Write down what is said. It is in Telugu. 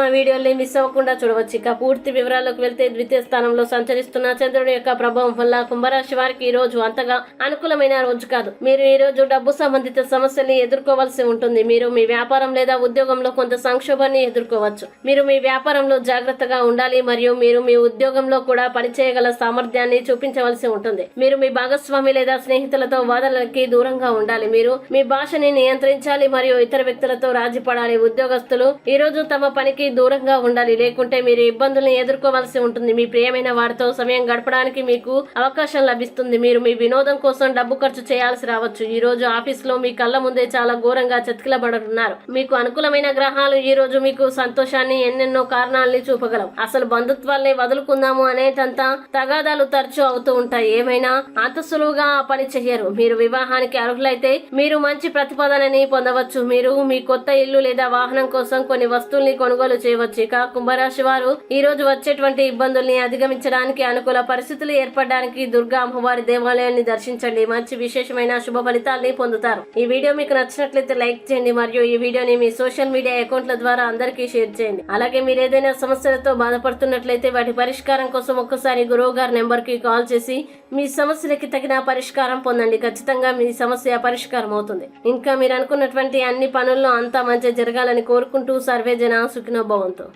మా వీడియోని మిస్ అవ్వకుండా చూడవచ్చు. ఇక పూర్తి వివరాలకు వెళ్తే ద్వితీయ స్థానంలో సంచరిస్తున్న చంద్రుడి యొక్క ప్రభావం వల్ల కుంభరాశి వారికి ఈ రోజు అంతగా అనుకూలమైన రోజు కాదు. మీరు ఈ రోజు డబ్బు సంబంధిత సమస్యల్ని ఎదుర్కోవాల్సి ఉంటుంది. మీరు మీ వ్యాపారం లేదా ఉద్యోగంలో కొంత సంక్షోభాన్ని ఎదుర్కోవచ్చు. మీరు మీ వ్యాపారంలో జాగ్రత్తగా ఉండాలి మరియు మీరు మీ ఉద్యోగంలో కూడా పనిచేయగల సామర్థ్యాన్ని చూపించవలసి ఉంటుంది. మీరు మీ భాగస్వామి లేదా స్నేహితులతో వాదనలకి దూరంగా ఉండాలి. మీరు మీ భాషని నియంత్రించాలి మరియు ఇతర వ్యక్తులతో రాజీ పడాలి ఉద్యోగస్తులు ఈ రోజు తమ పనికి దూరంగా ఉండాలి. లేకుంటే మీరు ఇబ్బందుల్ని ఎదుర్కోవాల్సి ఉంటుంది. మీ ప్రియమైన వారితో సమయం గడపడానికి మీకు అవకాశం లభిస్తుంది. మీరు మీ వినోదం కోసం డబ్బు ఖర్చు చేయాల్సి రావచ్చు. ఈ రోజు ఆఫీస్లో మీ కళ్ళ ముందే చాలా ఘోరంగా చతికిలబడుతున్నారు మీకు అనుకూలమైన గ్రహాలు ఈ రోజు మీకు సంతోషాన్ని ఎన్నెన్నో కారణాలని చూపగలవు. అసలు బంధుత్వాల్ని వదులుకుందాము అనేటంత తగాదాలు తరచూ అవుతూ ఉంటాయి. ఏమైనా అంత సులువుగా ఆ పని చెయ్యరు. మీరు వివాహానికి అర్హులైతే మీరు మంచి ప్రతిపాదనని పొందవచ్చు. మీరు మీ కొత్త ఇల్లు లేదా వాహనం కోసం కొన్ని వస్తువుల్ని కొనుగోలు చేయవచ్చు ఇక కుంభరాశి వారు ఈ రోజు వచ్చేటువంటి ఇబ్బందుల్ని అధిగమించడానికి అనుకూల పరిస్థితులు ఏర్పడడానికి దుర్గా అమ్మవారి దేవాలయాన్ని దర్శించండి. మంచి విశేషమైన శుభ ఫలితాల్ని పొందుతారు. ఈ వీడియో మీకు నచ్చినట్లయితే లైక్ చేయండి. మరియు ఈ వీడియోని మీ సోషల్ మీడియా అకౌంట్ల ద్వారా అందరికీ షేర్ చేయండి. అలాగే మీరు ఏదైనా సమస్యలతో బాధపడుతున్నట్లయితే వాటి పరిష్కారం కోసం ఒక్కసారి గురువు గారి నెంబర్కి కాల్ చేసి మీ సమస్యలకి తగిన పరిష్కారం పొందండి. ఖచ్చితంగా మీ సమస్య పరిష్కారం అవుతుంది. ఇంకా మీరు అనుకున్నటువంటి అన్ని పనుల్లో అంతా మంచి జరగాలని కోరుకుంటూ సర్వే జన bondo.